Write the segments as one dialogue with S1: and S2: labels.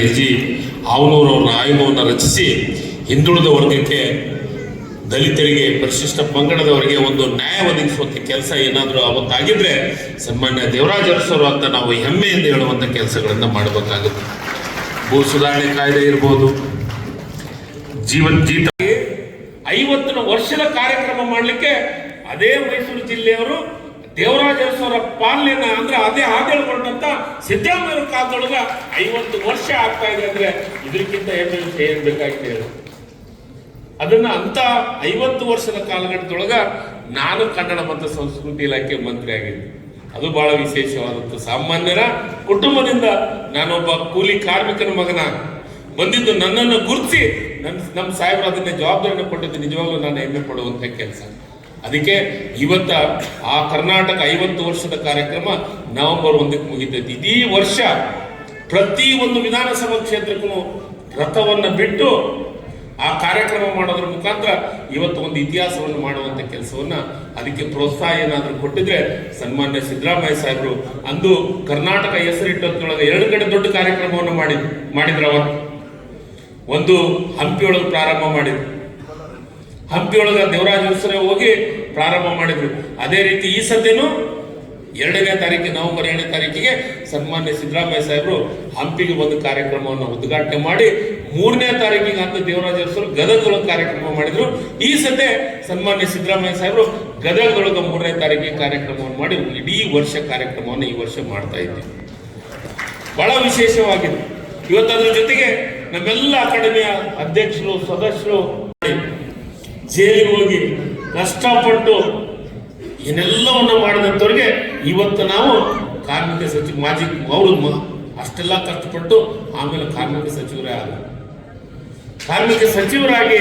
S1: L G ಅವನೂರವ್ರನ್ನ ಆಯೋಗವನ್ನು ರಚಿಸಿ ಹಿಂದುಳಿದ ವರ್ಗಕ್ಕೆ ದಲಿತರಿಗೆ, ಪರಿಶಿಷ್ಟ ಪಂಗಡದವರಿಗೆ ಒಂದು ನ್ಯಾಯ ಒದಗಿಸುವಂಥ ಕೆಲಸ ಏನಾದರೂ ಅವತ್ತಾಗಿದ್ರೆ ಸನ್ಮಾನ್ಯ ದೇವರಾಜ ಅರಸರು ಅಂತ ನಾವು ಹೆಮ್ಮೆಯಿಂದ ಹೇಳುವಂಥ ಕೆಲಸಗಳನ್ನು ಮಾಡಬೇಕಾಗುತ್ತೆ. ಭೂ ಸುಧಾರಣೆ ಕಾಯ್ದೆ ಇರ್ಬೋದು. ಜೀವನ್ ಜೀತ ಐವತ್ತನ ವರ್ಷದ ಕಾರ್ಯಕ್ರಮ ಮಾಡಲಿಕ್ಕೆ ಅದೇ ಮೈಸೂರು ಜಿಲ್ಲೆಯವರು ದೇವರಾಜ ಅವರ ಪಾಲನೆಯನ್ನ ಅಂದ್ರೆ ಅದೇ ಆಗಳ್ಕೊಂಡಂತ ಸಿದ್ದರಾಮಯ್ಯ ಕಾಲದೊಳಗ ಐವತ್ತು ವರ್ಷ ಆಗ್ತಾ ಇದೆ ಅಂದ್ರೆ ಇದಕ್ಕಿಂತ ಹೆಮ್ಮೆ ವಿಷಯ ಏನ್ ಬೇಕಾಗಿದೆ ಹೇಳಿ. ಅದನ್ನ ಅಂತ ಐವತ್ತು ವರ್ಷದ ಕಾಲಘಟ್ಟದೊಳಗ ನಾನು ಕನ್ನಡ ಮತ್ತು ಸಂಸ್ಕೃತಿ ಇಲಾಖೆ ಮಂತ್ರಿ ಆಗಿದ್ದೆ. ಅದು ಬಹಳ ವಿಶೇಷವಾದಂತ ಸಾಮಾನ್ಯರ ಕುಟುಂಬದಿಂದ ನಾನೊಬ್ಬ ಕೂಲಿ ಕಾರ್ಮಿಕನ ಮಗನ ಬಂದಿದ್ದು ನನ್ನನ್ನು ಗುರುತಿಸಿ ನನ್ನ ನಮ್ಮ ಸಾಹೇಬರು ಅದನ್ನ ಜವಾಬ್ದಾರಿಯನ್ನು ಕೊಟ್ಟಿದ್ದು ನಿಜವಾಗ್ಲೂ ನಾನು ಹೆಮ್ಮೆ ಪಡುವಂತ ಕೆಲಸ. ಅದಕ್ಕೆ ಇವತ್ತ ಆ ಕರ್ನಾಟಕ ಐವತ್ತು ವರ್ಷದ ಕಾರ್ಯಕ್ರಮ ನವೆಂಬರ್ ಒಂದಕ್ಕೆ ಮುಗಿತೈತಿ. ಇಡೀ ವರ್ಷ ಪ್ರತಿ ಒಂದು ವಿಧಾನಸಭಾ ಕ್ಷೇತ್ರಕ್ಕೂ ರಥವನ್ನು ಬಿಟ್ಟು ಆ ಕಾರ್ಯಕ್ರಮ ಮಾಡೋದ್ರ ಮುಖಾಂತರ ಇವತ್ತು ಒಂದು ಇತಿಹಾಸವನ್ನು ಮಾಡುವಂಥ ಕೆಲಸವನ್ನ ಅದಕ್ಕೆ ಪ್ರೋತ್ಸಾಹ ಏನಾದರೂ ಕೊಟ್ಟಿದ್ರೆ ಸನ್ಮಾನ್ಯ ಸಿದ್ದರಾಮಯ್ಯ ಸಾಹೇಬರು ಅಂದು ಕರ್ನಾಟಕ ಹೆಸರಿಟ್ಟೊಳಗೆ ಎರಡು ಕಡೆ ದೊಡ್ಡ ಕಾರ್ಯಕ್ರಮವನ್ನು ಮಾಡಿದ್ರು ಮಾಡಿದ್ರು ಅವತ್ತು. ಒಂದು ಹಂಪಿಯೊಳಗೆ ಪ್ರಾರಂಭ ಮಾಡಿದ್ರು. ಹಂಪಿಯೊಳಗೆ ದೇವರಾಜ ಉತ್ಸವ ಹೋಗಿ ಪ್ರಾರಂಭ ಮಾಡಿದ್ರು. ಅದೇ ರೀತಿ ಈ ಸದ್ಯನೂ ಎರಡನೇ ತಾರೀಕು ನವೆಂಬರ್ ಎರಡನೇ ತಾರೀಕಿಗೆ ಸನ್ಮಾನ್ಯ ಸಿದ್ದರಾಮಯ್ಯ ಸಾಹೇಬರು ಹಂಪಿಗೆ ಒಂದು ಕಾರ್ಯಕ್ರಮವನ್ನು ಉದ್ಘಾಟನೆ ಮಾಡಿ ಮೂರನೇ ತಾರೀಕಿಗೆ ಅಂತ ದೇವರಾಜ ಅರಸರು ಗದಗದೊಳಗೆ ಕಾರ್ಯಕ್ರಮ ಮಾಡಿದ್ರು. ಈ ಸದ್ಯ ಸನ್ಮಾನ್ಯ ಸಿದ್ದರಾಮಯ್ಯ ಸಾಹೇಬರು ಗದಗದೊಳಗೆ ಮೂರನೇ ತಾರೀಕಿಗೆ ಕಾರ್ಯಕ್ರಮವನ್ನು ಮಾಡಿ ಇಡೀ ವರ್ಷ ಕಾರ್ಯಕ್ರಮವನ್ನು ಈ ವರ್ಷ ಮಾಡ್ತಾ ಇದ್ದೀವಿ ಬಹಳ ವಿಶೇಷವಾಗಿದೆ. ಇವತ್ತು ಜೊತೆಗೆ ನಮ್ಮೆಲ್ಲ ಅಕಾಡೆಮಿಯ ಅಧ್ಯಕ್ಷರು, ಸದಸ್ಯರು ಜೈಲಿಗೆ ಹೋಗಿ ಕಷ್ಟಪಟ್ಟು ಏನೆಲ್ಲವನ್ನು ಮಾಡಿದಂಥವ್ರಿಗೆ ಇವತ್ತು ನಾವು ಕಾರ್ಮಿಕ ಸಚಿವ ಮಾಜಿ ಅವರು ಅಷ್ಟೆಲ್ಲ ಕಷ್ಟಪಟ್ಟು ಆಮೇಲೆ ಕಾರ್ಮಿಕ ಸಚಿವರೇ ಆಗ ಕಾರ್ಮಿಕ ಸಚಿವರಾಗಿ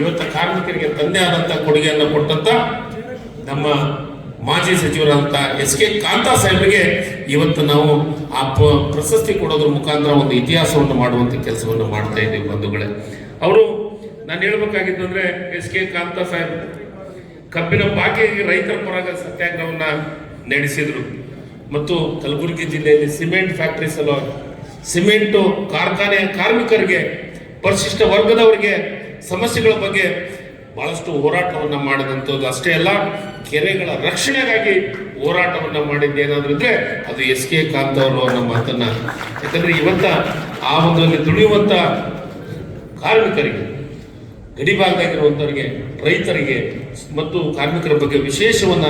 S1: ಇವತ್ತು ಕಾರ್ಮಿಕರಿಗೆ ತಂದೆ ಆದಂಥ ಕೊಡುಗೆಯನ್ನು ಕೊಟ್ಟಂತ ನಮ್ಮ ಮಾಜಿ ಸಚಿವರಾದಂಥ ಎಸ್ ಕೆ ಕಾಂತಾ ಸಾಹೇಬರಿಗೆ ಇವತ್ತು ನಾವು ಆ ಪ್ರಶಸ್ತಿ ಕೊಡೋದ್ರ ಮುಖಾಂತರ ಒಂದು ಇತಿಹಾಸವನ್ನು ಮಾಡುವಂತ ಕೆಲಸವನ್ನು ಮಾಡ್ತಾ ಇದ್ದೀವಿ ಬಂಧುಗಳೇ. ಅವರು ನಾನು ಹೇಳ್ಬೇಕಾಗಿತ್ತು ಅಂದ್ರೆ ಎಸ್ ಕೆ ಕಾಂತ ಸಾಹೇಬ್ ಕಬ್ಬಿನ ಬಾಕಿಗೆ ರೈತರ ಪರಾಗ ಸತ್ಯಾಗ್ರಹವನ್ನ ನಡೆಸಿದ್ರು. ಮತ್ತು ಕಲಬುರಗಿ ಜಿಲ್ಲೆಯಲ್ಲಿ ಸಿಮೆಂಟ್ ಫ್ಯಾಕ್ಟರಿ ಸಲುವಾಗಿ ಸಿಮೆಂಟು ಕಾರ್ಖಾನೆ ಕಾರ್ಮಿಕರಿಗೆ, ಪರಿಶಿಷ್ಟ ವರ್ಗದವರಿಗೆ ಸಮಸ್ಯೆಗಳ ಬಗ್ಗೆ ಬಹಳಷ್ಟು ಹೋರಾಟವನ್ನ ಮಾಡಿದಂಥದ್ದು. ಅಷ್ಟೇ ಅಲ್ಲ, ಕೆರೆಗಳ ರಕ್ಷಣೆಗಾಗಿ ಹೋರಾಟವನ್ನ ಮಾಡಿದ್ದೇನಾದ್ರೂ ಇದ್ರೆ ಅದು ಎಸ್ ಕೆ ಕಾಂತ ಅವರು ಅನ್ನೋ ಮಾತನ್ನ. ಯಾಕಂದ್ರೆ ಇವತ್ತ ಆ ಒಂದು ದುಡಿಯುವಂತ ಕಾರ್ಮಿಕರಿಗೆ ಗಡಿಭಾಗದಾಗಿರುವಂತವರಿಗೆ ರೈತರಿಗೆ ಮತ್ತು ಕಾರ್ಮಿಕರ ಬಗ್ಗೆ ವಿಶೇಷವನ್ನ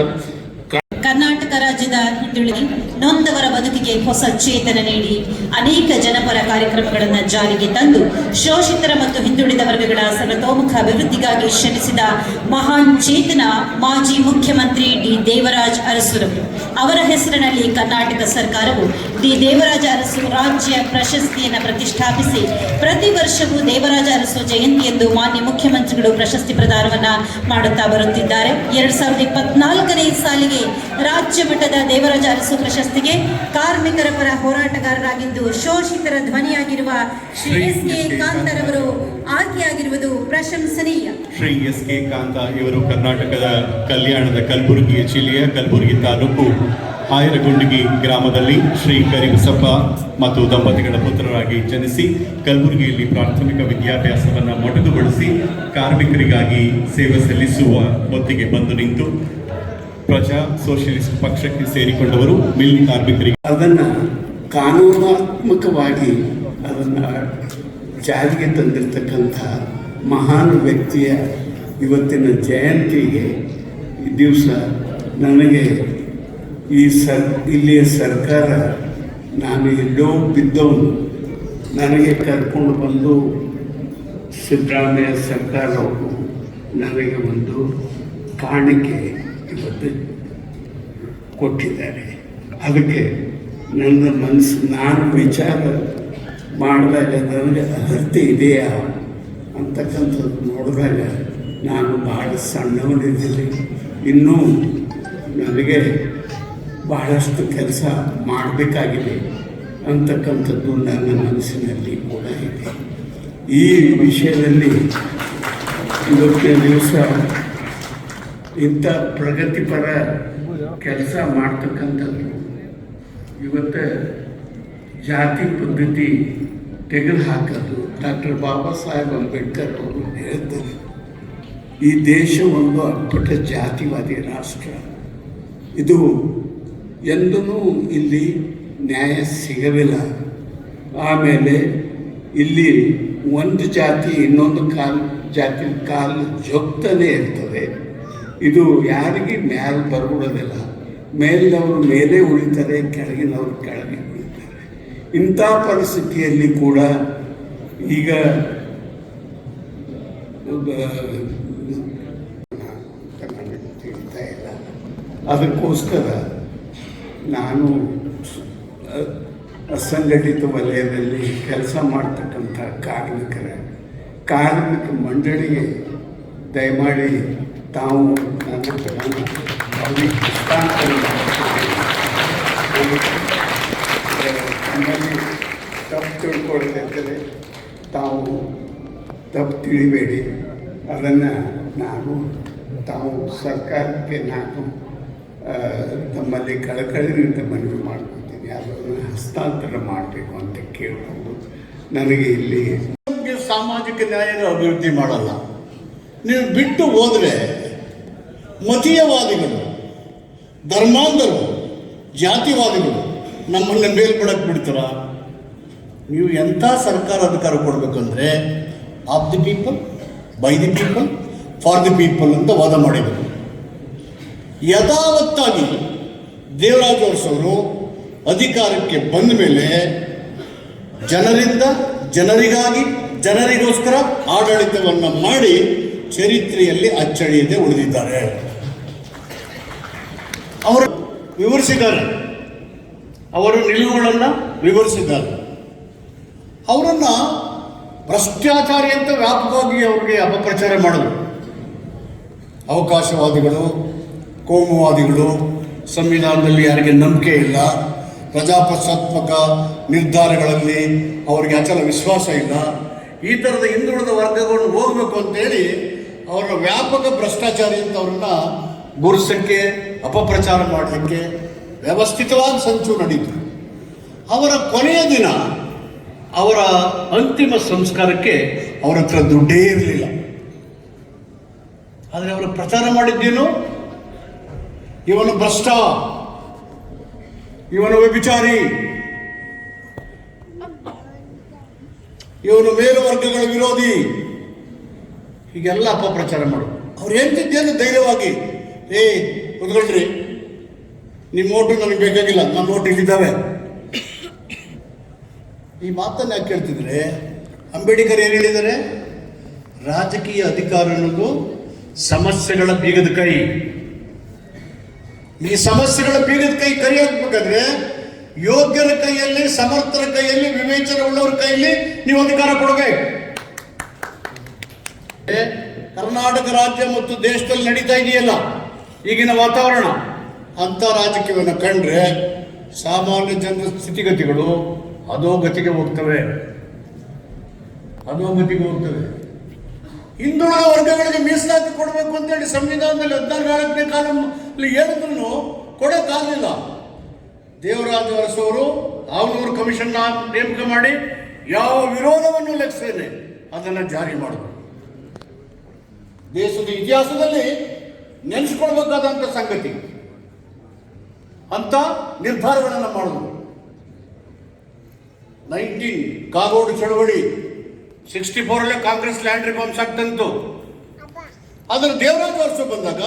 S2: ಕರ್ನಾಟಕ ರಾಜ್ಯದ ಹಿಂದುಳಿದ ನೊಂದವರ ಬದುಕಿಗೆ ಹೊಸ ಚೇತನ ನೀಡಿ ಅನೇಕ ಜನಪರ ಕಾರ್ಯಕ್ರಮಗಳನ್ನು ಜಾರಿಗೆ ತಂದು ಶೋಷಿತರ ಮತ್ತು ಹಿಂದುಳಿದ ವರ್ಗಗಳ ಸರ್ವತೋಮುಖ ಅಭಿವೃದ್ಧಿಗಾಗಿ ಶ್ರಮಿಸಿದ ಮಹಾನ್ ಚೇತನ ಮಾಜಿ ಮುಖ್ಯಮಂತ್ರಿ ಡಿ ದೇವರಾಜ್ ಅರಸುರವರು ಅವರ ಹೆಸರಿನಲ್ಲಿ ಕರ್ನಾಟಕ ಸರ್ಕಾರವು ಡಿ ದೇವರಾಜ ಅರಸು ರಾಜ್ಯ ಪ್ರಶಸ್ತಿಯನ್ನು ಪ್ರತಿಷ್ಠಾಪಿಸಿ ಪ್ರತಿ ವರ್ಷವೂ ದೇವರಾಜ ಅರಸು ಜಯಂತಿಯಂದು ಮಾನ್ಯ ಮುಖ್ಯಮಂತ್ರಿಗಳು ಪ್ರಶಸ್ತಿ ಪ್ರದಾನವನ್ನ ಮಾಡುತ್ತಾ ಬರುತ್ತಿದ್ದಾರೆ. ಎರಡ್ ಸಾವಿರದ ಇಪ್ಪತ್ನಾಲ್ಕನೇ ಸಾಲಿಗೆ ರಾಜ್ಯ ಮಟ್ಟದ ದೇವರಾಜ ಅರಸು ಪ್ರಶಸ್ತಿಗೆ ಕಾರ್ಮಿಕರ ಪರ ಹೋರಾಟಗಾರರಾಗಿದ್ದು ಶೋಷಿತರ ಧ್ವನಿಯಾಗಿರುವ ಶ್ರೀ ಎಸ್ ಕೆ ಕಾಂತರವರು ಆಯ್ಕೆಯಾಗಿರುವುದು ಪ್ರಶಂಸನೀಯ.
S3: ಶ್ರೀ ಎಸ್ ಕೆ ಕಾಂತ ಇವರು ಕರ್ನಾಟಕದ ಕಲ್ಯಾಣದ ಕಲಬುರಗಿ ಜಿಲ್ಲೆಯ ಕಲಬುರಗಿ ತಾಲೂಕು. ಆಯರಗುಂಡಿಗಿ ಗ್ರಾಮದಲ್ಲಿ ಶ್ರೀ ಕರಿಬಸಪ್ಪ ಮತ್ತು ದಂಪತಿಗಳ ಪುತ್ರರಾಗಿ ಜನಿಸಿ ಕಲಬುರಗಿಯಲ್ಲಿ ಪ್ರಾಥಮಿಕ ವಿದ್ಯಾಭ್ಯಾಸವನ್ನು ಮೊಟಕುಗೊಳಿಸಿ ಕಾರ್ಮಿಕರಿಗಾಗಿ ಸೇವೆ ಸಲ್ಲಿಸುವ ಹೊತ್ತಿಗೆ ಬಂದು ನಿಂತು ಪ್ರಜಾ ಸೋಷಿಯಲಿಸ್ಟ್ ಪಕ್ಷಕ್ಕೆ ಸೇರಿಕೊಂಡವರು ಮಿಲ್ ಕಾರ್ಮಿಕರಿಗೆ.
S4: ಅದನ್ನು ಕಾನೂನಾತ್ಮಕವಾಗಿ ಅದನ್ನು ಜಾರಿಗೆ ತಂದಿರತಕ್ಕಂಥ ಮಹಾನ್ ವ್ಯಕ್ತಿಯ ಇವತ್ತಿನ ಜಯಂತಿಗೆ ದಿವಸ ನನಗೆ ಈ ಸರ್, ಇಲ್ಲಿಯ ಸರ್ಕಾರ ನಾನು ಎಲ್ಲೋ ಬಿದ್ದವನು. ನನಗೆ ಕರ್ಕೊಂಡು ಬಂದು ಸಿದ್ದರಾಮಯ್ಯ ಸರ್ಕಾರವರು ನನಗೆ ಒಂದು ಕಾಣಿಕೆ ಇವತ್ತು ಕೊಟ್ಟಿದ್ದಾರೆ. ಅದಕ್ಕೆ ನನ್ನ ಮನಸ್ಸು, ನಾನು ವಿಚಾರ ಮಾಡಿದಾಗ ನನಗೆ ಅರ್ಹತೆ ಇದೆಯಾ ಅಂತಕ್ಕಂಥದ್ದು ನೋಡಿದಾಗ ನಾನು ಭಾಳ ಸಣ್ಣವನಿದ್ದೀನಿ. ಇನ್ನೂ ನನಗೆ ಬಹಳಷ್ಟು ಕೆಲಸ ಮಾಡಬೇಕಾಗಿದೆ ಅಂತಕ್ಕಂಥದ್ದು ನನ್ನ ಮನಸ್ಸಿನಲ್ಲಿ ಕೂಡ ಇದೆ. ಈ ವಿಷಯದಲ್ಲಿ ಇವತ್ತಿನ ದಿವಸ ಇಂಥ ಪ್ರಗತಿಪರ ಕೆಲಸ ಮಾಡ್ತಕ್ಕಂಥದ್ದು. ಇವತ್ತು ಜಾತಿ ಪದ್ಧತಿ
S5: ತೆಗೆದುಹಾಕೋದು ಡಾಕ್ಟರ್ ಬಾಬಾ ಸಾಹೇಬ್ ಅಂಬೇಡ್ಕರ್ ಅವರು ಹೇಳಿದ್ದಾರೆ. ಈ ದೇಶ ಒಂದು ಅಪ್ಪಟ ಜಾತಿವಾದಿ ರಾಷ್ಟ್ರ. ಇದು ಎಂದೂ ಇಲ್ಲಿ ನ್ಯಾಯ ಸಿಗಲಿಲ್ಲ. ಆಮೇಲೆ ಇಲ್ಲಿ ಒಂದು ಜಾತಿ ಇನ್ನೊಂದು ಕಾಲು ಜಾತಿ ಕಾಲು ಜೊಗ್ತಾನೆ ಇರ್ತದೆ. ಇದು ಯಾರಿಗೆ ಮ್ಯಾಲೆ ಬರ್ಬಿಡೋದಿಲ್ಲ. ಮೇಲಿನವರು ಮೇಲೆ ಉಳಿತಾರೆ, ಕೆಳಗಿನವರು ಕೆಳಗೆ ಉಳಿತಾರೆ. ಇಂಥ ಪರಿಸ್ಥಿತಿಯಲ್ಲಿ ಕೂಡ ಈಗ ಅದಕ್ಕೋಸ್ಕರ ನಾನು ಅಸಂಘಟಿತ ವಲಯದಲ್ಲಿ ಕೆಲಸ ಮಾಡ್ತಕ್ಕಂಥ ಕಾರ್ಮಿಕರ. ಕಾರ್ಮಿಕ ಮಂಡಳಿಗೆ ದಯಮಾಡಿ ತಾವು ನನ್ನ ನಮ್ಮಲ್ಲಿ ತಪ್ಪು ತಿಳ್ಕೊಳ್ಳೋದಿದ್ದರೆ ತಾವು ತಪ್ಪು ತಿಳಿಬೇಡಿ. ಅದನ್ನು ನಾನು ತಾವು ಸರ್ಕಾರಕ್ಕೆ ನಾನು ತಮ್ಮಲ್ಲಿ ಕಳಕಳಿನಿಂದ ಮನವಿ ಮಾಡ್ಕೊತೀನಿ. ಅದನ್ನು ಹಸ್ತಾಂತರ ಮಾಡಬೇಕು ಅಂತ ಕೇಳಿಕೊಂಡು ನನಗೆ ಇಲ್ಲಿ
S4: ಸಾಮಾಜಿಕ ನ್ಯಾಯದ ಅಭಿವೃದ್ಧಿ ಮಾಡಲ್ಲ. ನೀವು ಬಿಟ್ಟು ಹೋದರೆ ಮತೀಯವಾದಿಗಳು, ಧರ್ಮಾಂಧರು, ಜಾತಿವಾದಿಗಳು ನಮ್ಮನ್ನು ಮೇಲ್ಪಡಕ್ಕೆ ಬಿಡ್ತಾರ? ನೀವು ಎಂಥ ಸರ್ಕಾರ ಅಧಿಕಾರ ಕೊಡಬೇಕಂದ್ರೆ of the people by the people for the people ಅಂತ ವಾದ ಮಾಡಿದರು. ಯಥಾವತ್ತಾಗಿ ದೇವರಾಜ ಅರಸವರು ಅಧಿಕಾರಕ್ಕೆ ಬಂದ ಮೇಲೆ ಜನರಿಂದ, ಜನರಿಗಾಗಿ, ಜನರಿಗೋಸ್ಕರ ಆಡಳಿತವನ್ನು ಮಾಡಿ ಚರಿತ್ರೆಯಲ್ಲಿ ಅಚ್ಚಳಿಯದೆ ಉಳಿದಿದ್ದಾರೆ. ಅವರು ವಿವರಿಸಿದ್ದಾರೆ. ಅವರ ನಿಲುವುಗಳನ್ನು ವಿವರಿಸಿದ್ದಾರೆ. ಅವರನ್ನು ಭ್ರಷ್ಟಾಚಾರಿ ಅಂತ ವ್ಯಾಪಕವಾಗಿ ಅವರಿಗೆ ಅಪಪ್ರಚಾರ ಮಾಡಿದ್ರು ಅವಕಾಶವಾದಿಗಳು ಕೋಮುವಾದಿಗಳು. ಸಂವಿಧಾನದಲ್ಲಿ ಯಾರಿಗೆ ನಂಬಿಕೆ ಇಲ್ಲ ಪ್ರಜಾಪ್ರಜಾತ್ಮಕ ನಿರ್ಧಾರಗಳಲ್ಲಿ ಅವರಿಗೆ ಅಚಲ ವಿಶ್ವಾಸ ಇಲ್ಲ. ಈ ಥರದ ಹಿಂದುಳಿದ ವರ್ಗಗಳು ಹೋಗಬೇಕು ಅಂತೇಳಿ ಅವರ ವ್ಯಾಪಕ ಭ್ರಷ್ಟಾಚಾರಿ ಅಂತ ಅವ್ರನ್ನ ಗುರುಸಕ್ಕೆ, ಅಪಪ್ರಚಾರ ಮಾಡಲಿಕ್ಕೆ ವ್ಯವಸ್ಥಿತವಾಗಿ ಸಂಚು ನಡೀತು. ಅವರ ಕೊನೆಯ ದಿನ ಅವರ ಅಂತಿಮ ಸಂಸ್ಕಾರಕ್ಕೆ ಅವರ ಹತ್ರ ದುಡ್ಡೇ ಇರಲಿಲ್ಲ. ಆದರೆ ಅವರು ಪ್ರಚಾರ ಮಾಡಿದ್ದೇನು? ಇವನು ಭ್ರಷ್ಟ. ಇವನು ವ್ಯಭಿಚಾರಿ. ಇವನು ಮೇಲುವರ್ಗಗಳ ವಿರೋಧಿ. ಹೀಗೆಲ್ಲ ಅಪಪ್ರಚಾರ ಮಾಡು. ಅವ್ರು ಹೇಳ್ತಿದ್ದೇನು ಧೈರ್ಯವಾಗಿ? ಏ, ಕುತ್ಕೊಳ್ರಿ. ನಿಮ್ಮ ಓಟು ನನಗೆ ಬೇಕಾಗಿಲ್ಲ. ನನ್ನ ಓಟು ಇಲ್ಲಿದ್ದಾವೆ. ಈ ಮಾತನ್ನು ಯಾಕೆ ಕೇಳ್ತಿದ್ರೆ? ಅಂಬೇಡ್ಕರ್ ಏನು ಹೇಳಿದ್ದಾರೆ? ರಾಜಕೀಯ ಅಧಿಕಾರ ಅನ್ನೋದು ಸಮಸ್ಯೆಗಳ ಬೀಗದ ಕೈ. ಈ ಸಮಸ್ಯೆಗಳ ಬೀಗದ ಕೈ ಕರಿ ಹಾಕ್ಬೇಕಾದ್ರೆ ಯೋಗ್ಯರ ಕೈಯಲ್ಲಿ, ಸಮರ್ಥರ ಕೈಯಲ್ಲಿ ವಿವೇಚನೆ ಉಳ್ಳವರ ಕೈಯಲ್ಲಿ ನೀವು ಅಧಿಕಾರ ಕೊಡಬೇಕು. ಕರ್ನಾಟಕ ರಾಜ್ಯ ಮತ್ತು ದೇಶದಲ್ಲಿ ನಡೀತಾ ಇದೆಯಲ್ಲ, ಈಗಿನ ವಾತಾವರಣ, ಅಂತ ರಾಜಕೀಯವನ್ನು ಕಂಡ್ರೆ ಸಾಮಾನ್ಯ ಜನರ ಸ್ಥಿತಿಗತಿಗಳು ಅಧೋಗತಿಗೆ ಹೋಗ್ತವೆ. ಅಧೋಗತಿಗೆ ಹೋಗ್ತವೆ. ಹಿಂದುಳಿದ ವರ್ಗಗಳಿಗೆ ಮೀಸಲಾತಿ ಕೊಡಬೇಕು ಅಂತೇಳಿ ಸಂವಿಧಾನದಲ್ಲಿ ಹದಿನಾಲ್ಕು ನಾಲ್ಕನೇ ಕಾಲಲ್ಲಿ ಹೇಳಿದ್ರು ಕೊಡೋಕ್ಕಾಗಲಿಲ್ಲ ದೇವರಾಜ ಅರಸವರು ಆವನೂರು ಕಮಿಷನ್ ನೇಮಕ ಮಾಡಿ ಯಾವ ವಿರೋಧವನ್ನು ಲೆಕ್ಕಿಸೇನೆ ಅದನ್ನು ಜಾರಿ ಮಾಡಿದ್ರು. ದೇಶದ ಇತಿಹಾಸದಲ್ಲಿ ನೆನೆಸ್ಕೊಳ್ಬೇಕಾದಂಥ ಸಂಗತಿ. ಅಂತ ನಿರ್ಧಾರಗಳನ್ನು ಮಾಡಿದ್ರು. ನೈನ್ಟೀನ್ ಕಾಗೋಡು ಚಳವಳಿ ಸಿಕ್ಸ್ಟಿ ಫೋರಲ್ಲೇ ಕಾಂಗ್ರೆಸ್ ಲ್ಯಾಂಡ್ ರಿಫಾರ್ಮ್ಸ್ ಆಗ್ತಂತು ಆದರೆ ದೇವರಾಜ ವರ್ಷ ಬಂದಾಗ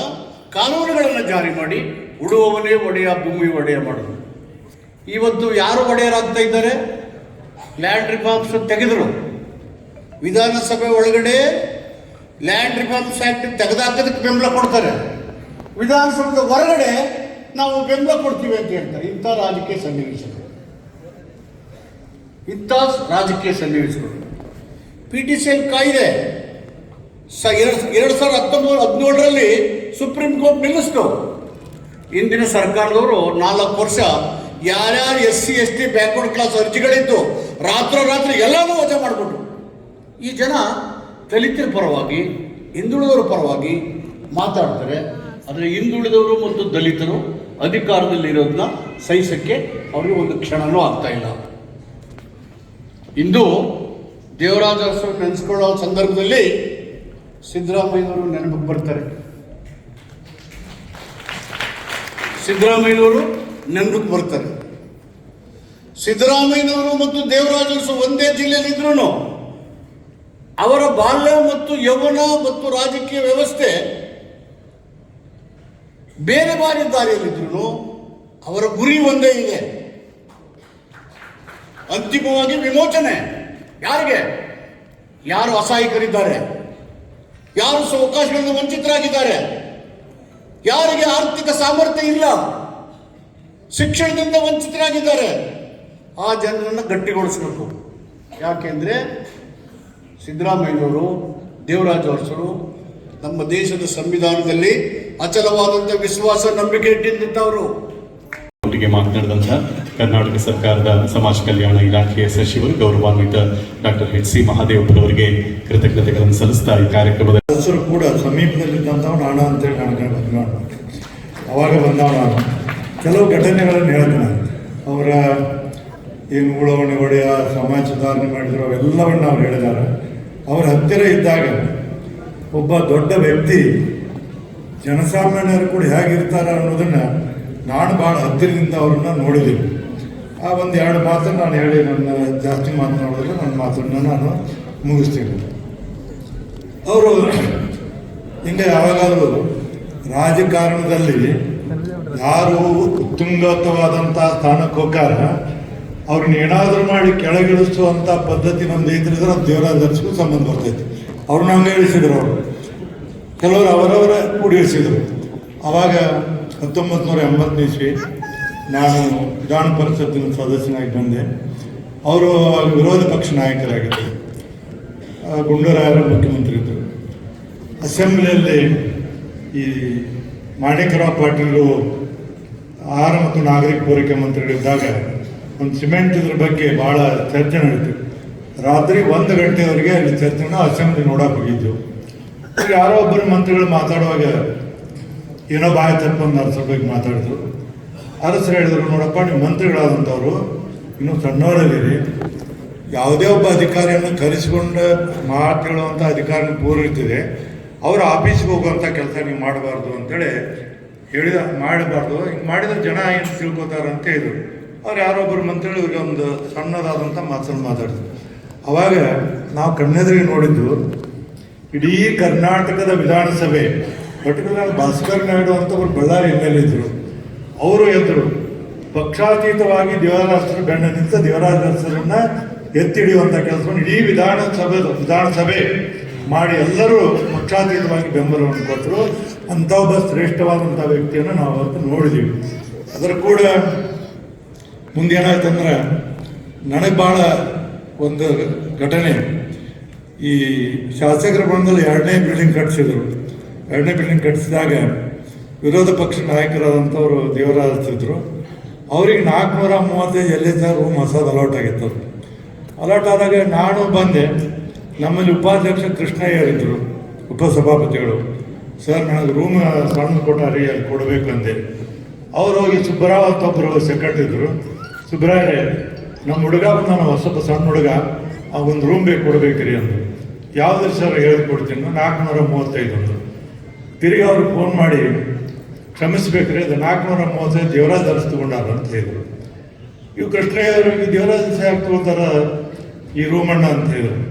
S4: ಕಾನೂನುಗಳನ್ನು ಜಾರಿ ಮಾಡಿ ಉಡುವವನೇ ಒಡೆಯ ಭೂಮಿ ಒಡೆಯ ಮಾಡೋದು. ಇವತ್ತು ಯಾರು ಒಡೆಯರಾಗ್ತಾ ಇದ್ದಾರೆ? ಲ್ಯಾಂಡ್ ರಿಫಾರ್ಮ್ಸ್ ತೆಗೆದರು. ವಿಧಾನಸಭೆ ಒಳಗಡೆ ಲ್ಯಾಂಡ್ ರಿಫಾರ್ಮ್ಸ್ ಆಕ್ಟ್ ತೆಗೆದಾಕೋದಕ್ಕೆ ಬೆಂಬಲ ಕೊಡ್ತಾರೆ. ವಿಧಾನಸಭೆ ಹೊರಗಡೆ ನಾವು ಬೆಂಬಲ ಕೊಡ್ತೀವಿ ಅಂತ ಹೇಳ್ತಾರೆ. ಇಂಥ ರಾಜಕೀಯ ಸನ್ನಿವೇಶಗಳು. ಇಂಥ ರಾಜಕೀಯ ಸನ್ನಿವೇಶಗಳು. ಪಿ ಟಿ ಸಿ ಎಲ್ ಕಾಯ್ದೆ ಸ ಎರಡು ಎರಡು ಸಾವಿರದ ಹತ್ತೊಂಬತ್ತು ಹದಿನೇಳರಲ್ಲಿ ಸುಪ್ರೀಂ ಕೋರ್ಟ್ ನಿಲ್ಲಿಸ್ತು. ಇಂದಿನ ಸರ್ಕಾರದವರು ನಾಲ್ಕು ವರ್ಷ ಯಾರ್ಯಾರು S C, S T backward class ಅರ್ಜಿಗಳಿದ್ದು ರಾತ್ರೋರಾತ್ರಿ ಎಲ್ಲನೂ ವಜಾ ಮಾಡಿಬಿಟ್ರು. ಈ ಜನ ದಲಿತರ ಪರವಾಗಿ, ಹಿಂದುಳಿದವರ ಪರವಾಗಿ ಮಾತಾಡ್ತಾರೆ. ಆದರೆ ಹಿಂದುಳಿದವರು ಮತ್ತು ದಲಿತರು ಅಧಿಕಾರದಲ್ಲಿರೋದನ್ನ ಸಹಿಸೋಕ್ಕೆ ಅವರಿಗೆ ಒಂದು ಕ್ಷಣನೂ ಆಗ್ತಾ ಇಲ್ಲ. ಇಂದು ದೇವರಾಜ ನೆನೆಸ್ಕೊಳ್ಳೋ ಸಂದರ್ಭದಲ್ಲಿ ಸಿದ್ದರಾಮಯ್ಯನವರು ನೆನಪಿಗೆ ಬರ್ತಾರೆ. ಸಿದ್ದರಾಮಯ್ಯನವರು ನೆನಪಿಗೆ ಬರ್ತಾರೆ. ಸಿದ್ದರಾಮಯ್ಯನವರು ಮತ್ತು ದೇವರಾಜ ಒಂದೇ ಒಂದೇ ಜಿಲ್ಲೆಯಲ್ಲಿದ್ರು ಅವರ ಬಾಲ್ಯ ಮತ್ತು ಯೌವನ ಮತ್ತು ರಾಜಕೀಯ ವ್ಯವಸ್ಥೆ ಬೇರೆ ಬೇರೆ ದಾರಿಯಲ್ಲಿದ್ರು ಅವರ ಗುರಿ ಒಂದೇ ಇದೆ. ಅಂತಿಮವಾಗಿ ವಿಮೋಚನೆ. ಯಾರಿಗೆ? ಯಾರು ಅಸಹಾಯಕರಿದ್ದಾರೆ? ಯಾರು ಅವಕಾಶಗಳಿಂದ ವಂಚಿತರಾಗಿದ್ದಾರೆ? ಯಾರಿಗೆ ಆರ್ಥಿಕ ಸಾಮರ್ಥ್ಯ ಇಲ್ಲ? ಶಿಕ್ಷಣದಿಂದ ವಂಚಿತರಾಗಿದ್ದಾರೆ? ಆ ಜನರನ್ನು ಗಟ್ಟಿಗೊಳಿಸಬೇಕು. ಯಾಕೆಂದ್ರೆ ಸಿದ್ದರಾಮಯ್ಯನವರು ದೇವರಾಜ ಅರಸರು ನಮ್ಮ ದೇಶದ ಸಂವಿಧಾನದಲ್ಲಿ ಅಚಲವಾದಂಥ ವಿಶ್ವಾಸ, ನಂಬಿಕೆ ಇಟ್ಟಿದ್ದವರು
S3: ಒಟ್ಟಿಗೆ ಮಾತನಾಡಿದಂತಹ ಕರ್ನಾಟಕ ಸರ್ಕಾರದ ಸಮಾಜ ಕಲ್ಯಾಣ ಇಲಾಖೆಯ ಸಚಿವರು ಗೌರವಾನ್ವಿತ ಡಾಕ್ಟರ್ ಎಚ್ ಸಿ ಮಹಾದೇವಪ್ಪನವರಿಗೆ ಕೃತಜ್ಞತೆಗಳನ್ನು ಸಲ್ಲಿಸ್ತಾ ಈ ಕಾರ್ಯಕ್ರಮದ
S6: ಹೆಸರು ಕೂಡ ಸಮೀಪದಲ್ಲಿದ್ದಂಥವ್ ನಾಣ ಅಂತೇಳಿ ಅಭಿಮಾನ ಅವಾಗ ಬಂದವ ನಾನು. ಕೆಲವು ಘಟನೆಗಳನ್ನು ಹೇಳ್ತೇನೆ. ಅವರ ಏನು ಉಳವಣೆ ಒಡೆಯ ಸಮಾಜ ಸುಧಾರಣೆ ಮಾಡಿದ್ರು, ಅವೆಲ್ಲವನ್ನು ಅವ್ರು ಹೇಳಿದ್ದಾರೆ. ಅವರ ಹತ್ತಿರ ಇದ್ದಾಗ ಒಬ್ಬ ದೊಡ್ಡ ವ್ಯಕ್ತಿ, ಜನಸಾಮಾನ್ಯರು ಕೂಡ ಹೇಗಿರ್ತಾರೆ ಅನ್ನೋದನ್ನು ನಾನು ಭಾಳ ಹತ್ತಿರದಿಂದ ಅವ್ರನ್ನ ನೋಡಿದ್ದೀನಿ ಆ ಒಂದು ಎರಡು ಮಾತನ್ನು ನಾನು ಹೇಳಿ ನನ್ನ ಜಾಸ್ತಿ ಮಾತನಾಡೋದ್ರೆ ನನ್ನ ಮಾತನ್ನು ನಾನು ಮುಗಿಸ್ತೀನಿ. ಅವರು ಹಿಂಗೆ ಯಾವಾಗಾದರೂ ರಾಜಕಾರಣದಲ್ಲಿ ಯಾರು ಉತ್ತುಂಗತವಾದಂಥ ಸ್ಥಾನಕ್ಕೆ ಹೋಗಾರ ಅವ್ರನ್ನ ಏನಾದರೂ ಮಾಡಿ ಕೆಳಗಿಳಿಸುವಂಥ ಪದ್ಧತಿ ನಮ್ದು ಇದ್ರಿದ್ರೆ ಅದು ಸಂಬಂಧ ಬರ್ತೈತಿ. ಅವ್ರನ್ನ ಹಂಗೆ ಇಳಿಸಿದ್ರು ಅವರು. ಕೆಲವರು ಅವರವರ ಕೂಡಿಸಿದರು ಅವಾಗ ಹತ್ತೊಂಬತ್ತು ನೂರ ಎಂಬತ್ತನೇ ಇಸ್ವಿ ನಾನು ವಿಧಾನ ಪರಿಷತ್ತಿನ ಸದಸ್ಯನಾಗಿ ಬಂದೆ. ಅವರು ವಿರೋಧ ಪಕ್ಷ ನಾಯಕರಾಗಿದ್ದರು. ಗುಂಡೂರಾಯರ ಮುಖ್ಯಮಂತ್ರಿ ಇದ್ದರು ಅಸೆಂಬ್ಲಿಯಲ್ಲಿ ಈ ಮಾಣಿಕರಾವ್ ಪಾಟೀಲು ಆಹಾರ ಮತ್ತು ನಾಗರಿಕ ಪೂರೈಕೆ ಮಂತ್ರಿಗಳಿದ್ದಾಗ ಒಂದು ಸಿಮೆಂಟ್ ಇದ್ರ ಬಗ್ಗೆ ಭಾಳ ಚರ್ಚೆ ನಡೀತು ರಾತ್ರಿ ಒಂದು ಗಂಟೆವರೆಗೆ ಅಲ್ಲಿ ಚರ್ಚೆನ ಅಸೆಂಬ್ಲಿ ನೋಡೋಕೆ ಹೋಗಿದ್ದು. ಯಾರೋ ಒಬ್ಬರು ಮಂತ್ರಿಗಳು ಮಾತಾಡುವಾಗ ಏನೋ ಬಾಯ ತಪ್ಪೊಂದು ಅರಸರ ಬಗ್ಗೆ ಮಾತಾಡಿದ್ರು. ಅರಸರು ಹೇಳಿದ್ರು, ನೋಡಪ್ಪ, ನೀವು ಮಂತ್ರಿಗಳಾದಂಥವ್ರು, ಇನ್ನು ಸಣ್ಣವರಲ್ಲಿರಿ. ಯಾವುದೇ ಒಬ್ಬ ಅಧಿಕಾರಿಯನ್ನು ಕರೆಸಿಕೊಂಡು ಮಾತು ಹೇಳುವಂಥ ಅಧಿಕಾರಿನ ಪೂರೈತಿದೆ ಅವ್ರ ಆಫೀಸ್ಗೆ ಹೋಗುವಂಥ ಕೆಲಸ ನೀವು ಮಾಡಬಾರ್ದು ಅಂತೇಳಿ ಹೇಳಿದ, ಮಾಡಬಾರ್ದು. ಹಿಂಗೆ ಮಾಡಿದ ಜನ ಏನು ತಿಳ್ಕೊತಾರೆ ಅಂತ ಹೇಳಿದರು ಅವ್ರು ಯಾರೊಬ್ಬರು ಮಂತ್ರಿಗಳು, ಇವ್ರಿಗೆ ಒಂದು ಸಣ್ಣದಾದಂಥ ಮಾತನ್ನು ಮಾತಾಡಿದ್ರು. ಅವಾಗ ನಾವು ಕಣ್ಣೆದುರಿಗೆ ನೋಡಿದ್ದು, ಇಡೀ ಕರ್ನಾಟಕದ ವಿಧಾನಸಭೆ ಪರ್ಟಿಕ್ಯುಲರ್ ಭಾಸ್ಕರ್ ನಾಯ್ಡು ಅಂತ ಒಬ್ಬರು ಬಳ್ಳಾರಿ ಎಂ ಎಲ್ ಇದ್ರು. ಅವರು ಎದ್ರು. ಪಕ್ಷಾತೀತವಾಗಿ ದೇವರಾಜರು ಬೆನ್ನ ನಿಂತ ದೇವರಾಜರನ್ನ ಎತ್ತಿ ಹಿಡಿಯುವಂಥ ಕೆಲಸವನ್ನು ಇಡೀ ವಿಧಾನಸಭೆ ವಿಧಾನಸಭೆ ಮಾಡಿ ಎಲ್ಲರೂ ಪಕ್ಷಾತೀತವಾಗಿ ಬೆಂಬಲವನ್ನು ಕೊಟ್ಟರು. ಅಂಥ ಒಬ್ಬ ಶ್ರೇಷ್ಠವಾದಂಥ ವ್ಯಕ್ತಿಯನ್ನು ನಾವು ಅವತ್ತು ನೋಡಿದ್ದೀವಿ ಅದರ ಕೂಡ ಮುಂದೇನಾಯ್ತಂದ್ರೆ ನನಗೆ ಭಾಳ ಒಂದು ಘಟನೆ. ಈ ಶಾಸಕರ ಬಂದಲ್ಲಿ ಎರಡನೇ ಬಿಲ್ಡಿಂಗ್ ಕಟ್ಟಿಸಿದ್ರು ಎರಡನೇ ಬಿಲ್ಡಿಂಗ್ ಕಟ್ಟಿಸಿದಾಗ ವಿರೋಧ ಪಕ್ಷ ನಾಯಕರಾದಂಥವ್ರು ದೇವರಾಜಿದ್ರು ಅವ್ರಿಗೆ ನಾಲ್ಕುನೂರ ಮೂವತ್ತೈದು ಎಲ್ಲಿ ರೂಮ್ ಹೊಸದು ಅಲಾಟ್ ಆಗಿತ್ತು. ಅಲಾಟ್ ಆದಾಗ ನಾನು ಬಂದೆ. ನಮ್ಮಲ್ಲಿ ಉಪಾಧ್ಯಕ್ಷ ಕೃಷ್ಣಯ್ಯರಿದ್ದರು ಉಪಸಭಾಪತಿಗಳು. ಸರ್, ನನಗೆ ರೂಮ್ ಸಣ್ಣ ಕೊಟ್ಟಾರಿ ಅಲ್ಲಿ ಕೊಡಬೇಕು ಅಂದೆ. ಅವ್ರು ಹೋಗಿ ಸುಬ್ಬರಾವ್ ಅಂತ ಒಬ್ಬರು ಸೆಕ್ರೆಟರಿ ಇದ್ದರು ನಮ್ಮ ಹುಡುಗ ನಾನು ಹೊಸಪ್ಪ ಸಣ್ಣ ಹುಡುಗ, ಆ ಒಂದು ರೂಮ್ ಬೇಕು ಕೊಡ್ಬೇಕ್ರಿ ಅಂದರು. ಯಾವ್ದು ಸರ್ ಹೇಳಿಕೊಡ್ತೀನಿ, ನಾಲ್ಕುನೂರ ಮೂವತ್ತೈದು ಅಂದ್ರು. ತಿರುಗಿ ಅವ್ರಿಗೆ ಫೋನ್ ಮಾಡಿ, ಕ್ಷಮಿಸ್ಬೇಕ್ರಿ ಅದು ನಾಲ್ಕುನೂರ ಮೂವತ್ತೈದು ದೇವರಾಜ್ ಅರಸ್ ತಗೊಂಡಾರ ಅಂತ ಹೇಳಿದ್ರು. ಇವು ಕೃಷ್ಣಯ್ಯವ್ರಿಗೆ ದೇವರಾಜ್ ಸಾಹೇಬ್ ತಗೊಂತಾರ ಈ ರೂಮಣ್ಣ ಅಂತ ಹೇಳಿದರು.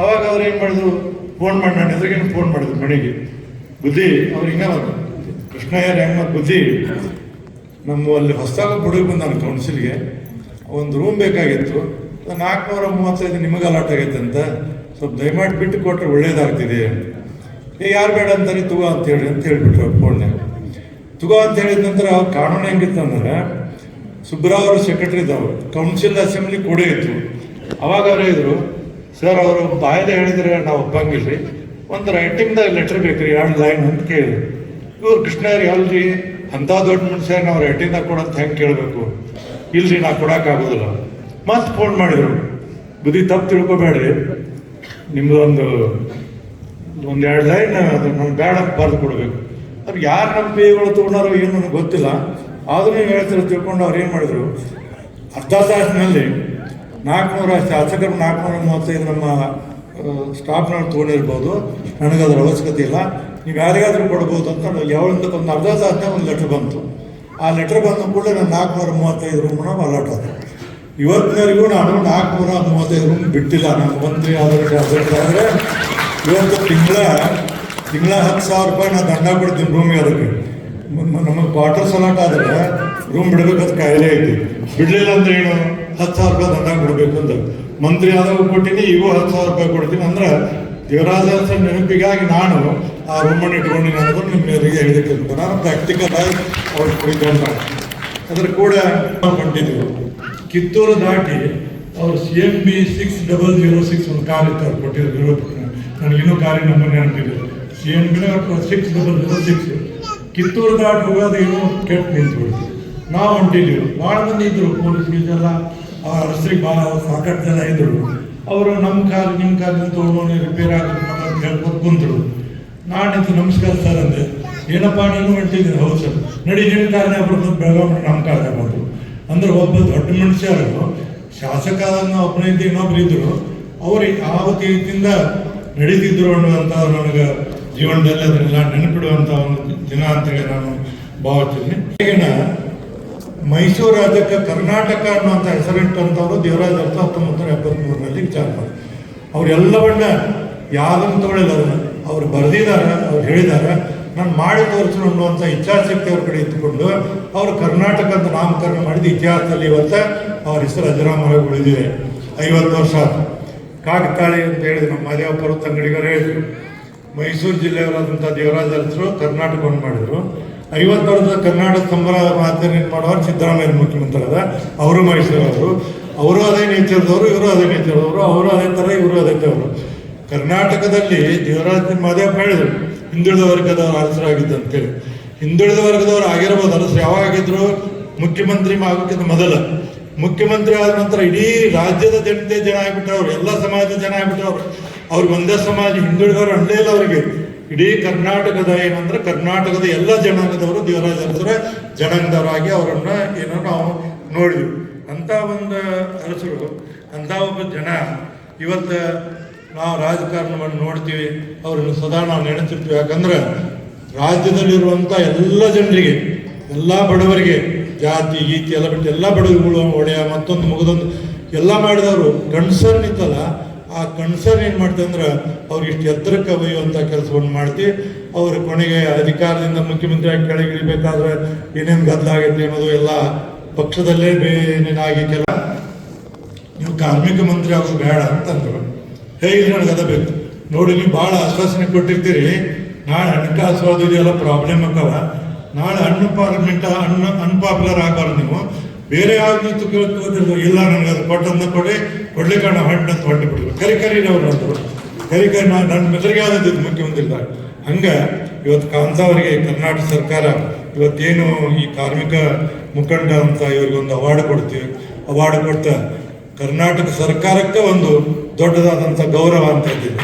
S6: ಅವಾಗ ಅವ್ರು ಏನು ಮಾಡಿದ್ರು ಫೋನ್ ಮಾಡಿ, ನಾನು ಎದುರಿಗೇನು ಫೋನ್ ಮಾಡಿದ್ರು ಮನೆಗೆ. ಬುದ್ಧಿ, ಅವ್ರು ಹಿಂಗೆ ಕೃಷ್ಣಯ್ಯರ ಹೆಂಗ ಬುದ್ಧಿ, ನಮ್ಮ ಅಲ್ಲಿ ಹೊಸದಾಗ ಹುಡುಗ ಬಂದಾನ ಕೌನ್ಸಿಲ್ಗೆ ಒಂದು ರೂಮ್ ಬೇಕಾಗಿತ್ತು. ನಾಲ್ಕುನೂರ ಮೂವತ್ತೈದು ನಿಮಗೆ ಅಲಾಟ್ ಆಗೈತೆ ಅಂತ. ಸ್ವಲ್ಪ ದಯಮಾಡಿ ಬಿಟ್ಟು ಕೊಟ್ಟರೆ ಒಳ್ಳೇದಾಗ್ತಿದೆ ಏ, ಯಾರು ಬೇಡ ಅಂತಾರೆ ತುಗೋ ಅಂತ ಹೇಳಿ, ಅಂತ ಹೇಳ್ಬಿಟ್ರು ಫೋನ್ಯಾಗ ತುಗೋ ಅಂತ ಹೇಳಿದ ನಂತರ ಕಾನೂನು ಹೆಂಗಿತ್ತು ಅಂದ್ರೆ ಸುಬ್ಬರಾವ್ ಅವರು ಸೆಕ್ರೆಟರಿ ಇದ್ದವರು ಕೌನ್ಸಿಲ್ ಅಸೆಂಬ್ಲಿ ಕೂಡ ಇತ್ತು ಅವಾಗ ಅವರೇ ಇದ್ರು ಸರ್ ಅವರು ಬಾಯಲ್ಲಿ ಹೇಳಿದ್ರೆ ನಾವು ಒಪ್ಪಂಗಿಲ್ರಿ. ಒಂದು ರೈಟಿಂಗ್ದಾಗ ಲೆಟರ್ ಬೇಕ್ರಿ, ಎರಡು ಲೈನ್ ಅಂತ ಕೇಳಿದ್ರು. ಇವ್ರು ಕೃಷ್ಣರಿ ಅಲ್ರಿ ಅಂಥ ದೊಡ್ಡ ಮನುಷ್ಯ ನಾವು ರೈಟಿಂಗ್ದಾಗ ಕೊಡಂತ ಹೆಂಗೆ ಕೇಳಬೇಕು? ಇಲ್ರಿ ನಾ ಕೊಡೋಕ್ಕಾಗೋದಿಲ್ಲ ಮತ್ತೆ ಫೋನ್ ಮಾಡಿದ್ರು. ಬುದ್ಧಿ ತಪ್ಪು ತಿಳ್ಕೊಬೇಡ್ರಿ. ನಿಮ್ದೊಂದು ಒಂದು ಎರಡು ಲೈನ್ ಅದು ನಮ್ಗೆ ಬೇಡ ಬರೆದು ಕೊಡಬೇಕು. ಅವ್ರು ಯಾರು ನಮ್ಮ ಪೇಗಳು ತೊಗೊಂಡಾರೋ ಏನು ನನಗೆ ಗೊತ್ತಿಲ್ಲ. ಆದರೂ ನೀವು ಹೇಳ್ತಾರೆ ತಿಳ್ಕೊಂಡು ಅವ್ರು ಏನು ಮಾಡಿದ್ರು? ಅರ್ಧ ತಾಸಿನಲ್ಲಿ ನಾಲ್ಕುನೂರ ಶಾಸಕರು ನಾಲ್ಕುನೂರ ಮೂವತ್ತೈದು ನಮ್ಮ ಸ್ಟಾಫ್ನವ್ರು ತೊಗೊಂಡಿರ್ಬೋದು. ಅದರ ಅವಶ್ಯಕತೆ ಇಲ್ಲ. ನೀವು ಯಾರಿಗಾದರೂ ಕೊಡ್ಬೋದು ಅಂತ ಯಾವಳಿಂದ ಒಂದು ಅರ್ಧ ತಾಸನೇ ಒಂದು ಲೆಟ್ರ್ ಬಂತು. ಆ ಲೆಟ್ರ್ ಬಂದ ಕೂಡಲೇ ನಾನು ನಾಲ್ಕುನೂರ ಮೂವತ್ತೈದು ರೂಮ್ನ ಅಲಾಟ್ ಆದ. ಇವತ್ತಿನವರೆಗೂ ನಾನು ನಾಲ್ಕುನೂರ ಮೂವತ್ತೈದು ರೂಮ್ ಬಿಟ್ಟಿಲ್ಲ. ನಾನು ಮಂತ್ರಿ ಆದರೆ ಆದರೆ ಇವತ್ತು ತಿಂಗಳ ತಿಂಗಳ ಹತ್ತು ಸಾವಿರ ರೂಪಾಯಿ ನಾನು ದಂಡ ಕೊಡ್ತೀನಿ ಭೂಮಿ ಅದಕ್ಕೆ. ನಮಗೆ ಕ್ವಾರ್ಟರ್ ಸಲಾಟ್ ಆದರೆ ರೂಮ್ ಬಿಡಬೇಕಂತ ಕಾಯಿಲೆ ಐತಿ. ಬಿಡಲಿಲ್ಲ ಅಂದ್ರೆ ಏನು? ಹತ್ತು ಸಾವಿರ ರೂಪಾಯಿ ದಂಡ ಕೊಡಬೇಕು ಅಂತ ಮಂತ್ರಿ ಆದಾಗ ಕೊಟ್ಟಿನಿ, ಈಗೂ ಹತ್ತು ಸಾವಿರ ರೂಪಾಯಿ ಕೊಡ್ತೀನಿ ಅಂದ್ರೆ ದೇವರಾಜ ನೆನಪಿಗಾಗಿ ನಾನು ಆ ರೂಮನ್ನು ಇಟ್ಕೊಂಡಿನಿ ಅನ್ನೋದು ನಿಮ್ಮೆಲ್ಲರಿಗೆ ಹೇಳಿದಕ್ಕೆ ನಾನು ಪ್ರಾಕ್ಟಿಕಲ್ ಆಗಿ ಅವ್ರು ಅಂತ ಅದ್ರ ಕೂಡ ಹೊಂಟಿದ್ವಿ ಕಿತ್ತೂರು ದಾಟಿ ಅವ್ರು C M B six double zero six ಒಂದು ಕಾರ್ ಇತ್ತು, ಅವ್ರು ಕೊಟ್ಟಿದ್ರು ನನಗಿನ್ನೂ ಕಾರಿನ ನಂಬರ್ ನೆನಪಿದೆ ಸಿ ಗಿಡ ಸಿಕ್ಸ್ ಜೀರೋ ಸಿಕ್ಸ್ ಕಿತ್ತೂರು ದಾಟ ಹೋಗೋದು ಏನೋ ಕೆಟ್ಟು ನಿಂತ್ಬಿಡ್ತು ನಾವು ಹೊಂಟಿದ್ದೀವಿ ಭಾಳ ಮಂದಿ ಇದ್ರು, ಪೊಲೀಸ್ ಗೀಸೆಲ್ಲ ಆ ರಸ್ತೆಗೆ ಭಾಳ ಸಾಕಷ್ಟು ಜನ ಇದ್ರು. ಅವರು ನಮ್ಮ ಕಾರ್ ನಿಮ್ಮ ಕಾರ್ ತೊಗೊಂಡು ರಿಪೇರ್ ಆಗಬೇಕು ಅಂತ ಹೇಳ್ಬೋದು ಕುಂತರು. ನಾನು ನಿಂತು ನಮಸ್ಕಾರ ಸರ್ ಅಂದೆ. ಏನಪ್ಪ, ನೀನು ಹೊಂಟಿದ್ದೀನಿ ಹೌದು ಸರ್. ನಡಿ ನಿನ್ನ ಕಾರನೇ ಬರ್ಬೋದು ಬೆಳಗಾವಿ ನಮ್ಮ ಕಾರ್ನೇ ಬಂದರು ಅಂದ್ರೆ ಒಬ್ಬ ದೊಡ್ಡ ಮನುಷ್ಯರು ಶಾಸಕ ಒಬ್ಬನೇ ಇನ್ನೊಬ್ರು ಇದ್ರು. ಅವ್ರಿಗೆ ಯಾವ ರೀತಿಯಿಂದ ನಡೀತಿದ್ರು ಅನ್ನುವಂಥ ನನಗೆ ಜೀವನದಲ್ಲಿ ಅದನ್ನೆಲ್ಲ ನೆನಪಿಡುವಂಥ ಒಂದು ದಿನ ಅಂತೇಳಿ ನಾನು ಭಾವಿಸ್ತೀನಿ. ಈಗಿನ ಮೈಸೂರು ರಾಜ್ಯಕ್ಕೆ ಕರ್ನಾಟಕ ಅನ್ನುವಂಥ ಹೆಸರಿಟ್ಟಂಥವ್ರು ದೇವರಾಜ ಅರ್ಥ ಹತ್ತೊಂಬತ್ತು ನೂರ ಎಪ್ಪತ್ತ್ಮೂರರಲ್ಲಿ ವಿಚಾರ ಮಾಡಿ. ಅವರೆಲ್ಲವನ್ನ ಯಾವುದನ್ನು ತಗೊಳ್ಳಿಲ್ಲ ಅದನ್ನ. ಅವ್ರು ಬರೆದಿದ್ದಾರೆ, ಅವ್ರು ಹೇಳಿದ್ದಾರೆ. ನಾನು ಮಾಡಿ ತೋರಿಸು ಅನ್ನುವಂಥ ಇಚ್ಛಾಶಕ್ತಿ ಅವ್ರ ಕಡೆ ಇಟ್ಟುಕೊಂಡು ಅವರು ಕರ್ನಾಟಕ ಅಂತ ನಾಮಕರಣ ಮಾಡಿದ ಇತಿಹಾಸದಲ್ಲಿ ಇವತ್ತು ಅವ್ರ ಹೆಸರು ಅಜರಾಮರಾಗಿ ಉಳಿದಿದೆ ಐವತ್ತು ವರ್ಷ ಕಾಕತಾಳಿ ಅಂತ ಹೇಳಿದ್ರು ನಮ್ಮ ಮಾದೇವ ಪರ್ವತ ಅಂಗಡಿಗರು ಹೇಳಿದ್ರು. ಮೈಸೂರು ಜಿಲ್ಲೆಯವರಾದಂಥ ದೇವರಾಜ ಅರಸರು ಕರ್ನಾಟಕವನ್ನು ಮಾಡಿದರು. ಐವತ್ತು ವರ್ಷದ ಕರ್ನಾಟಕ ಸಂಬಳ ಆಚರಣೆ ಮಾಡುವವರು ಸಿದ್ದರಾಮಯ್ಯ ಮುಖ್ಯಮಂತ್ರಿ ಅದ ಅವರು ಮೈಸೂರವರು ಅವರು. ಅದೇ ನೇಚರ್ದವರು, ಇವರು ಅದೇ ನೇಚರ್ದವರು, ಅವರು ಅದೇ ಥರ ಇವರು ಅದೇ ಥರವರು ಕರ್ನಾಟಕದಲ್ಲಿ ದೇವರಾಜ ಮಾದೇವಪ್ಪ ಹೇಳಿದರು, ಹಿಂದುಳಿದ ವರ್ಗದವರು ಅರಸರಾಗಿದ್ದು ಅಂತೇಳಿ. ಹಿಂದುಳಿದ ವರ್ಗದವರು ಆಗಿರ್ಬೋದು, ಅರಸರು ಯಾವಾಗಿದ್ರು ಮುಖ್ಯಮಂತ್ರಿ ಆಗೋಕ್ಕಿಂತ ಮೊದಲ. ಮುಖ್ಯಮಂತ್ರಿ ಆದ ನಂತರ ಇಡೀ ರಾಜ್ಯದ ಜನತೆ ಜನ ಆಗಿಬಿಟ್ಟವ್ರು, ಎಲ್ಲ ಸಮಾಜದ ಜನ ಆಗಿಬಿಟ್ಟವ್ರು. ಅವ್ರಿಗೆ ಒಂದೇ ಸಮಾಜ, ಹಿಂದುಳಿದವರು ಅಂಡೇ ಇಲ್ಲ ಅವರಿಗೆ. ಇಡೀ ಕರ್ನಾಟಕದ ಏನಂದ್ರೆ ಕರ್ನಾಟಕದ ಎಲ್ಲ ಜನಾಂಗದವರು ದೇವರಾಜ ಅರಸರ ಜನಾಂಗದವರಾಗಿ ಅವರನ್ನ ಏನೋ ನಾವು ನೋಡಿದ್ವಿ. ಅಂತ ಒಂದು ಅರಸರು ಅಂತ ಒಬ್ಬ ಜನ ಇವತ್ತು ನಾವು ರಾಜಕಾರಣವನ್ನು ನೋಡ್ತೀವಿ, ಅವ್ರನ್ನ ಸದಾ ನಾವು ನೆನೆಸಿರ್ತೀವಿ. ಯಾಕಂದ್ರೆ ರಾಜ್ಯದಲ್ಲಿರುವಂಥ ಎಲ್ಲ ಜನರಿಗೆ, ಎಲ್ಲ ಬಡವರಿಗೆ ಜಾತಿ, ಗೀತಿ ಎಲ್ಲ ಬಿಟ್ಟು ಎಲ್ಲ ಬಡವರುಗಳು ಒಡೆಯ, ಮತ್ತೊಂದು ಮುಗಿದೊಂದು ಎಲ್ಲ ಮಾಡಿದವರು. ಕನ್ಸರ್ನ್ ಇತ್ತಲ್ಲ ಆ ಕನ್ಸರ್ನ್ ಏನು ಮಾಡ್ತೀವಿ ಅಂದ್ರೆ ಅವ್ರು ಇಷ್ಟು ಎತ್ತರಕ್ಕೆ ಒಯ್ಯುವಂಥ ಕೆಲಸವನ್ನು ಮಾಡ್ತಿ. ಅವರು ಕೊನೆಗೆ ಅಧಿಕಾರದಿಂದ ಮುಖ್ಯಮಂತ್ರಿಯಾಗಿ ಆಗಿ ಕೆಳಗೆ ಇಳಿಬೇಕಾದ್ರೆ ಏನೇನು ಗದ್ದಲ ಆಗೈತೆ ಅನ್ನೋದು ಎಲ್ಲ ಪಕ್ಷದಲ್ಲೇ ಬೇನೇನಾಗಿ ಕೆಲ ನೀವು ಕಾರ್ಮಿಕ ಮಂತ್ರಿ ಆಗೋದು ಬೇಡ ಅಂತಂದ್ರು ಹೇಗೆ ನನಗೆ ಅದ ಬೇಕು. ನೋಡಿ, ನೀವು ಭಾಳ ಆಶ್ವಾಸನೆ ಕೊಟ್ಟಿರ್ತೀರಿ. ನಾಳೆ ಹಣಕಾಸು ಅದು ಇದೆಲ್ಲ ಪ್ರಾಬ್ಲಮ್ ಆಕವ ನಾಳೆ ಅನ್ ಪಾರ್ಲಿಮೆಂಟ್ ಅನ್ ಅನ್ಪಾಪ್ಯುಲರ್ ಆಗಬಾರ್ದು ನೀವು. ಬೇರೆ ಯಾವ್ದು ಕೇಳ್ಕೋದಿಲ್ಲ ಇಲ್ಲ ನನಗೆ, ಅದು ಕೊಟ್ಟಂತ ಕೊಡಿ ಕೊಡ್ಲಿಕ್ಕೆ ನಾವು ಹಣ್ಣು ಅಂತ ಹೊಟ್ಟೆ ಬಿಡ್ಬೇಕು. ಕರಿ ಕರಿ ನವರು ಅಂತ ಕರಿ ಕರಿ ನಾನು ನನ್ನ ಮೆಸರಿಗೆ ಆದದ್ದು ಇದು ಮುಖ್ಯ ಹೊಂದಿಲ್ಲ ಹಂಗೆ ಇವತ್ತು ಕಾಂತಾವರಿಗೆ ಕರ್ನಾಟಕ ಸರ್ಕಾರ ಇವತ್ತೇನು ಈ ಕಾರ್ಮಿಕ ಮುಖಂಡ ಅಂತ ಇವ್ರಿಗೊಂದು ಅವಾರ್ಡ್ ಕೊಡ್ತೀವಿ. ಅವಾರ್ಡ್ ಕೊಡ್ತಾ ಕರ್ನಾಟಕ ಸರ್ಕಾರಕ್ಕೆ ಒಂದು ದೊಡ್ಡದಾದಂಥ ಗೌರವ ಅಂತ ಇದ್ದೀವಿ.